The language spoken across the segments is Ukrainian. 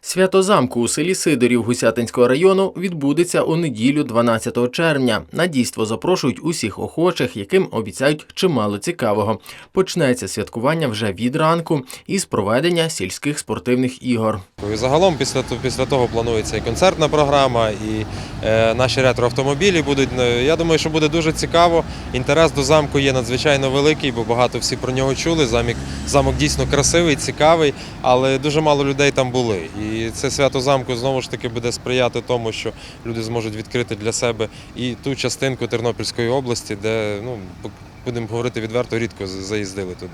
Свято замку у селі Сидорів Гусятинського району відбудеться у неділю 12 червня. На дійство запрошують усіх охочих, яким обіцяють чимало цікавого. Почнеться святкування вже від ранку із проведення сільських спортивних ігор. Загалом після, після того планується і концертна програма, і е, наші ретроавтомобілі будуть. Е, Я думаю, що буде дуже цікаво. Інтерес до замку є надзвичайно великий, бо багато всі про нього чули. Замок, замок дійсно красивий, цікавий, але дуже мало людей там були. І це свято замку знову ж таки буде сприяти тому, що люди зможуть відкрити для себе і ту частинку Тернопільської області, де ну будемо говорити відверто, рідко заїздили туди.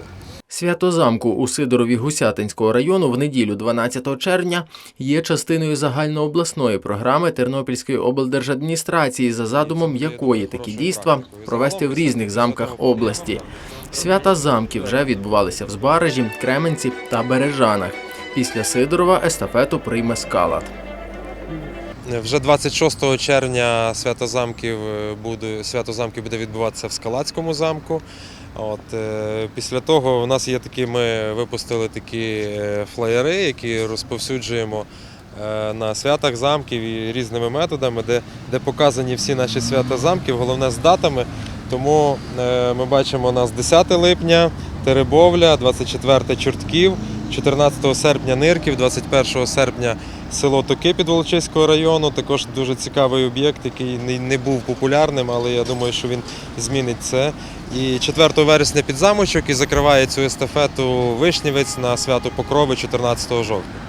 Свято замку у Сидорові Гусятинського району в неділю 12 червня є частиною загальнообласної програми Тернопільської облдержадміністрації, за задумом якої такі дійства провести в різних замках області. Свята замків вже відбувалися в Збаражі, Кременці та Бережанах. Після Сидорова естафету прийме скалат. Вже 26 червня свято замків е, буде свято замків буде відбуватися в Скалацькому замку. От е, після того у нас є такі. Ми випустили такі е, флеєри, які розповсюджуємо на святах замків і різними методами, де, де показані всі наші свята замків, головне з датами. Тому ми бачимо у нас 10 липня, Теребовля, 24 Чортків, 14 серпня Нирків, 21 серпня село Токи Підволочиського району. Також дуже цікавий об'єкт, який не був популярним, але я думаю, що він змінить це. І 4 вересня під замочок і закриває цю естафету Вишнівець на свято Покрови 14 жовтня.